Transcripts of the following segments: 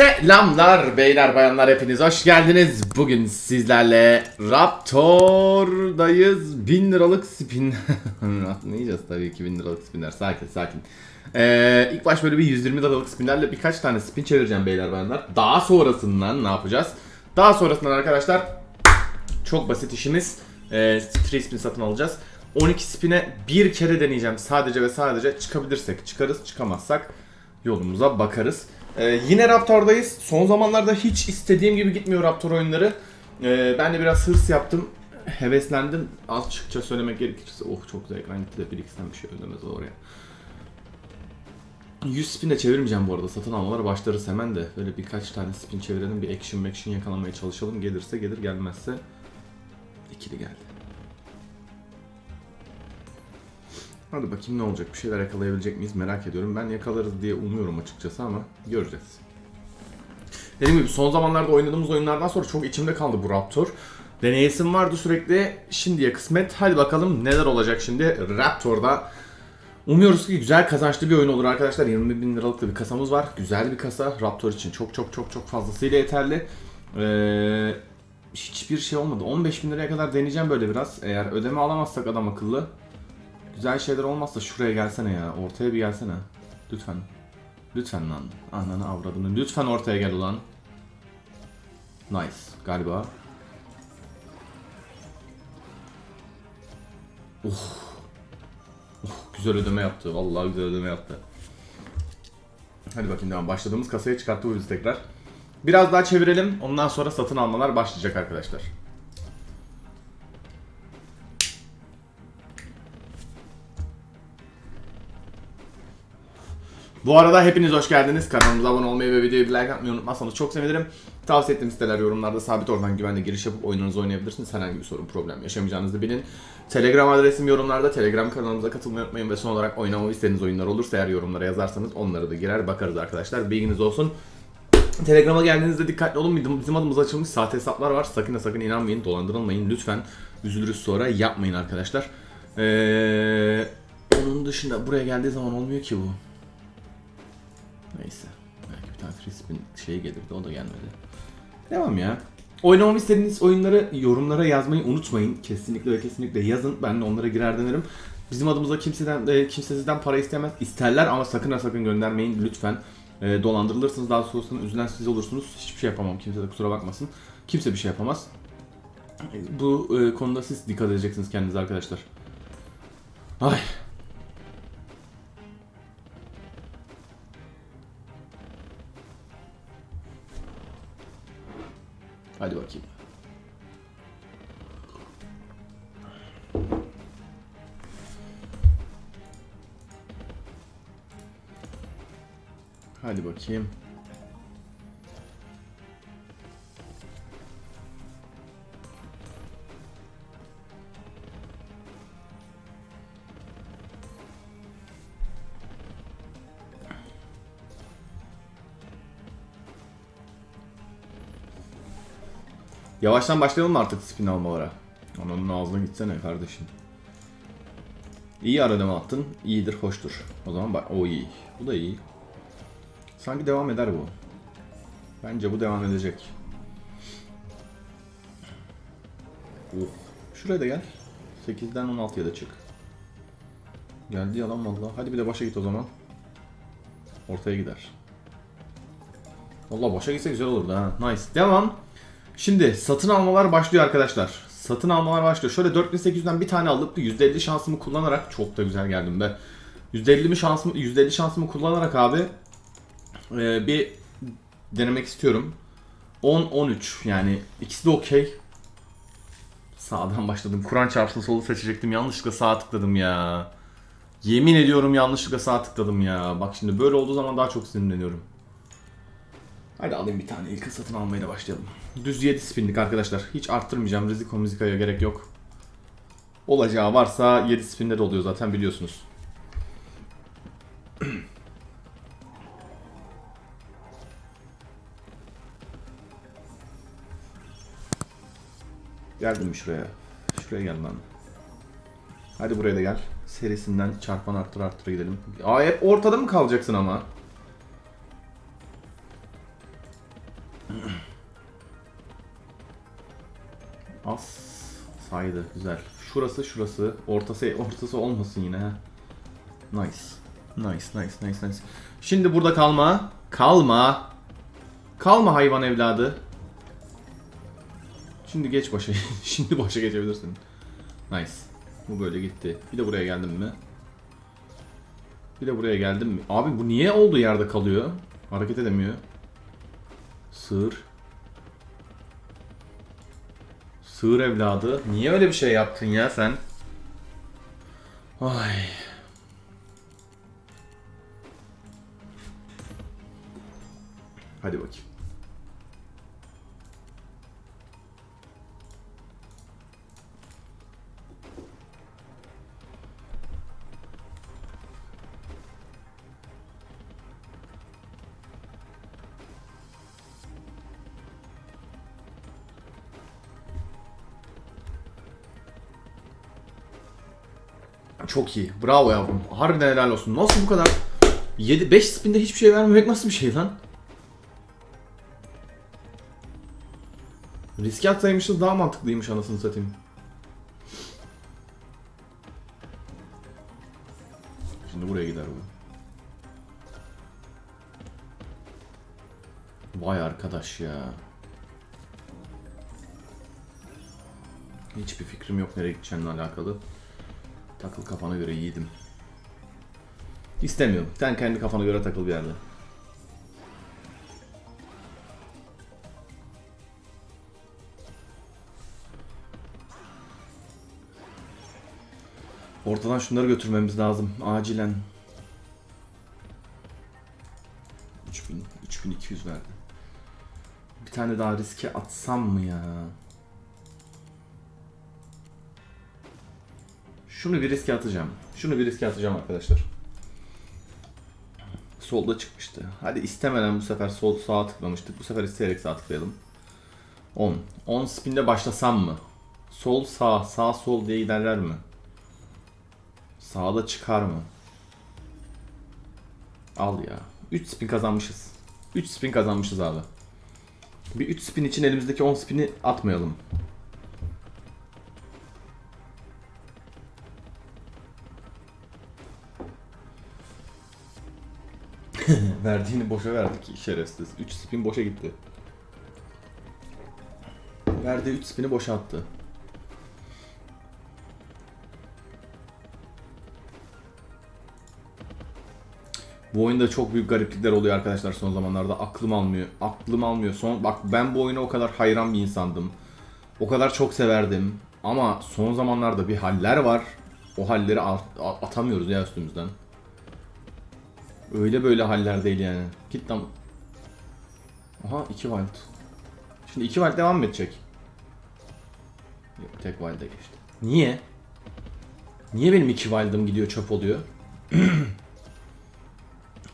Selamlar beyler bayanlar hepiniz hoş geldiniz. Bugün sizlerle Raptor'dayız. 1000 liralık spin. yiyeceğiz tabii ki 1000 liralık spinler. Sakin sakin. Ee, ilk baş böyle bir 120 liralık spinlerle birkaç tane spin çevireceğim beyler bayanlar. Daha sonrasından ne yapacağız? Daha sonrasından arkadaşlar çok basit işimiz. Ee, free spin satın alacağız. 12 spine bir kere deneyeceğim sadece ve sadece çıkabilirsek çıkarız çıkamazsak yolumuza bakarız. Ee, yine Raptor'dayız. Son zamanlarda hiç istediğim gibi gitmiyor Raptor oyunları. Ee, ben de biraz hırs yaptım. Heveslendim. Açıkça söylemek gerekirse oh çok güzel ekran gitti de bir iki tane bir şey ödemez oraya. 100 spin de çevirmeyeceğim bu arada. Satın almalara başlarız hemen de. Böyle birkaç tane spin çevirelim. Bir action action yakalamaya çalışalım. Gelirse gelir gelmezse ikili geldi. Hadi bakayım ne olacak? Bir şeyler yakalayabilecek miyiz merak ediyorum. Ben yakalarız diye umuyorum açıkçası ama göreceğiz. Dediğim gibi son zamanlarda oynadığımız oyunlardan sonra çok içimde kaldı bu Raptor. Deneyesim vardı sürekli. Şimdiye kısmet. Hadi bakalım neler olacak şimdi Raptor'da. Umuyoruz ki güzel kazançlı bir oyun olur arkadaşlar. 20 bin liralık da bir kasamız var. Güzel bir kasa. Raptor için çok çok çok çok fazlasıyla yeterli. Ee, hiçbir şey olmadı. 15 bin liraya kadar deneyeceğim böyle biraz. Eğer ödeme alamazsak adam akıllı. Güzel şeyler olmazsa şuraya gelsene ya. Ortaya bir gelsene. Lütfen. Lütfen lan. Ananı avradını. Lütfen ortaya gel ulan. Nice. Galiba. Oh. Oh, güzel ödeme yaptı. Vallahi güzel ödeme yaptı. Hadi bakayım devam. Başladığımız kasaya çıkarttı bu tekrar. Biraz daha çevirelim. Ondan sonra satın almalar başlayacak arkadaşlar. Bu arada hepiniz hoş geldiniz. Kanalımıza abone olmayı ve videoyu bir like atmayı unutmazsanız çok sevinirim. Tavsiye ettiğim siteler yorumlarda sabit oradan güvenli giriş yapıp oyununuzu oynayabilirsiniz. Herhangi bir sorun problem yaşamayacağınızı bilin. Telegram adresim yorumlarda. Telegram kanalımıza katılmayı unutmayın ve son olarak oynamamı istediğiniz oyunlar olursa eğer yorumlara yazarsanız onları da girer bakarız arkadaşlar. Bilginiz olsun. Telegrama geldiğinizde dikkatli olun. Bizim- Bizim adımız açılmış sahte hesaplar var. Sakın ha sakın inanmayın. Dolandırılmayın lütfen. Üzülürüz sonra. Yapmayın arkadaşlar. Ee, onun dışında buraya geldiği zaman olmuyor ki bu. Neyse. Belki bir tane free spin şey gelirdi. O da gelmedi. Devam ya. Oynamamı istediğiniz oyunları yorumlara yazmayı unutmayın. Kesinlikle ve kesinlikle yazın. Ben de onlara girer denerim. Bizim adımıza kimseden e, kimse sizden para istemez. İsterler ama sakın ha sakın göndermeyin lütfen. E, dolandırılırsınız daha sonrasında üzülen siz olursunuz. Hiçbir şey yapamam. Kimse de kusura bakmasın. Kimse bir şey yapamaz. E, Bu e, konuda siz dikkat edeceksiniz kendinize arkadaşlar. Ay. Hadi bakayım. Hadi bakayım. Yavaştan başlayalım mı artık spin almalara? Ananın ağzına gitsene kardeşim. İyi aradama attın. İyidir, hoştur. O zaman bak o iyi. Bu da iyi. Sanki devam eder bu. Bence bu devam edecek. Uh. Şuraya da gel. 8'den 16'ya da çık. Geldi yalan vallahi. Hadi bir de başa git o zaman. Ortaya gider. Valla başa gitse güzel olurdu ha. Nice. Devam. Şimdi satın almalar başlıyor arkadaşlar. Satın almalar başlıyor. Şöyle 4800'den bir tane alıp %50 şansımı kullanarak çok da güzel geldim be. %50 mi şansımı %50 şansımı kullanarak abi e, bir denemek istiyorum. 10 13 yani ikisi de okey. Sağdan başladım. Kur'an çarpsın solu seçecektim. Yanlışlıkla sağa tıkladım ya. Yemin ediyorum yanlışlıkla sağa tıkladım ya. Bak şimdi böyle olduğu zaman daha çok sinirleniyorum. Hadi alayım bir tane. İlk satın almaya da başlayalım. Düz 7 spinlik arkadaşlar. Hiç arttırmayacağım. Riziko müzikaya gerek yok. Olacağı varsa 7 spinde de oluyor zaten biliyorsunuz. Geldim mi şuraya? Şuraya gel lan. Hadi buraya da gel. Serisinden çarpan arttır arttır gidelim. Aa hep ortada mı kalacaksın ama? Az saydı. Güzel. Şurası şurası. Ortası ortası olmasın yine. Nice. Nice nice nice nice. Şimdi burada kalma. Kalma. Kalma hayvan evladı. Şimdi geç başa. Şimdi başa geçebilirsin. Nice. Bu böyle gitti. Bir de buraya geldim mi? Bir de buraya geldim mi? Abi bu niye olduğu yerde kalıyor? Hareket edemiyor. Sığır. Sığır evladı. Niye öyle bir şey yaptın ya sen? Ay. Hadi bakayım. Çok iyi. Bravo yavrum. Harbiden helal olsun. Nasıl bu kadar? 7 5 spinde hiçbir şey vermemek nasıl bir şey lan? Riske atsaymışız daha mantıklıymış anasını satayım. Şimdi buraya gider bu. Vay arkadaş ya. Hiçbir fikrim yok nereye gideceğimle alakalı. Takıl kafana göre yiğidim. İstemiyorum. Sen kendi kafana göre takıl bir yerde. Ortadan şunları götürmemiz lazım. Acilen. 3000, 3200 verdi. Bir tane daha riske atsam mı ya? Şunu bir riske atacağım. Şunu bir riske atacağım arkadaşlar. Solda çıkmıştı. Hadi istemeden bu sefer sol sağa tıklamıştık. Bu sefer isteyerek sağa tıklayalım. 10. 10 spinde başlasam mı? Sol sağ, sağ sol diye giderler mi? Sağda çıkar mı? Al ya. 3 spin kazanmışız. 3 spin kazanmışız abi. Bir 3 spin için elimizdeki 10 spini atmayalım. Verdiğini boşa verdik şerefsiz. 3 spin boşa gitti. Verdiği 3 spini boşa attı. Bu oyunda çok büyük gariplikler oluyor arkadaşlar son zamanlarda. Aklım almıyor. Aklım almıyor. Son bak ben bu oyuna o kadar hayran bir insandım. O kadar çok severdim. Ama son zamanlarda bir haller var. O halleri at- at- atamıyoruz ya üstümüzden. Öyle böyle haller değil yani. Git lan. Aha 2 wild. Şimdi 2 wild devam mı edecek? Yok tek wild'e geçti. Niye? Niye benim 2 wild'ım gidiyor çöp oluyor?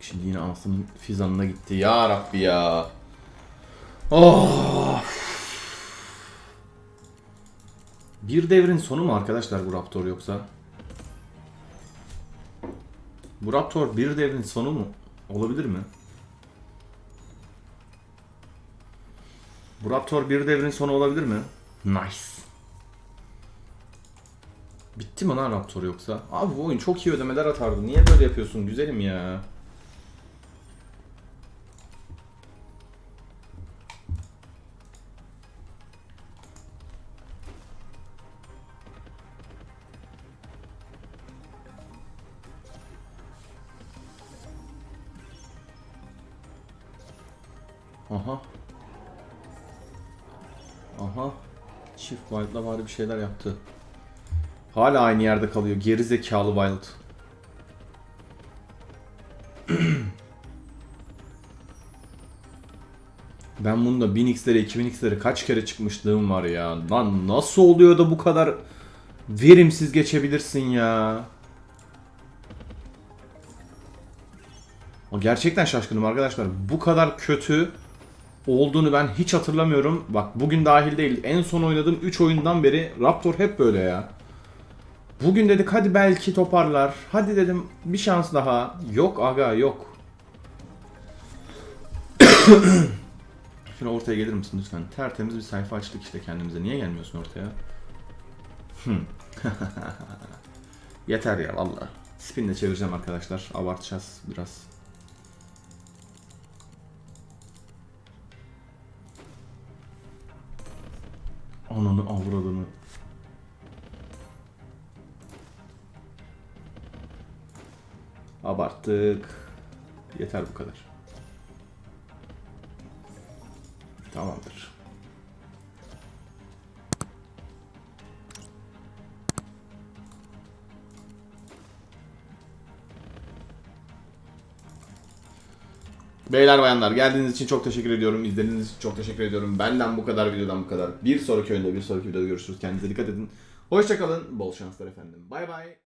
Şimdi yine anasının fizanına gitti. Ya Rabbi ya. Oh. Bir devrin sonu mu arkadaşlar bu Raptor yoksa? Bu Raptor bir devrin sonu mu? Olabilir mi? Bu Raptor bir devrin sonu olabilir mi? Nice. Bitti mi lan Raptor yoksa? Abi bu oyun çok iyi ödemeler atardı. Niye böyle yapıyorsun güzelim ya? Aha. Aha. Çift Wild'la bari bir şeyler yaptı. Hala aynı yerde kalıyor. Geri zekalı Wild. ben bunda 1000x'lere 2000x'lere kaç kere çıkmışlığım var ya. Lan nasıl oluyor da bu kadar verimsiz geçebilirsin ya. Gerçekten şaşkınım arkadaşlar. Bu kadar kötü olduğunu ben hiç hatırlamıyorum. Bak bugün dahil değil. En son oynadığım 3 oyundan beri Raptor hep böyle ya. Bugün dedik hadi belki toparlar. Hadi dedim bir şans daha. Yok aga yok. Şöyle ortaya gelir misin lütfen? Tertemiz bir sayfa açtık işte kendimize. Niye gelmiyorsun ortaya? Hmm. Yeter ya valla. Spinle çevireceğim arkadaşlar. Abartacağız biraz. Ananı avradını. Abarttık. Yeter bu kadar. Beyler bayanlar geldiğiniz için çok teşekkür ediyorum. İzlediğiniz için çok teşekkür ediyorum. Benden bu kadar videodan bu kadar. Bir sonraki oyunda bir sonraki videoda görüşürüz. Kendinize dikkat edin. Hoşçakalın. Bol şanslar efendim. Bay bay.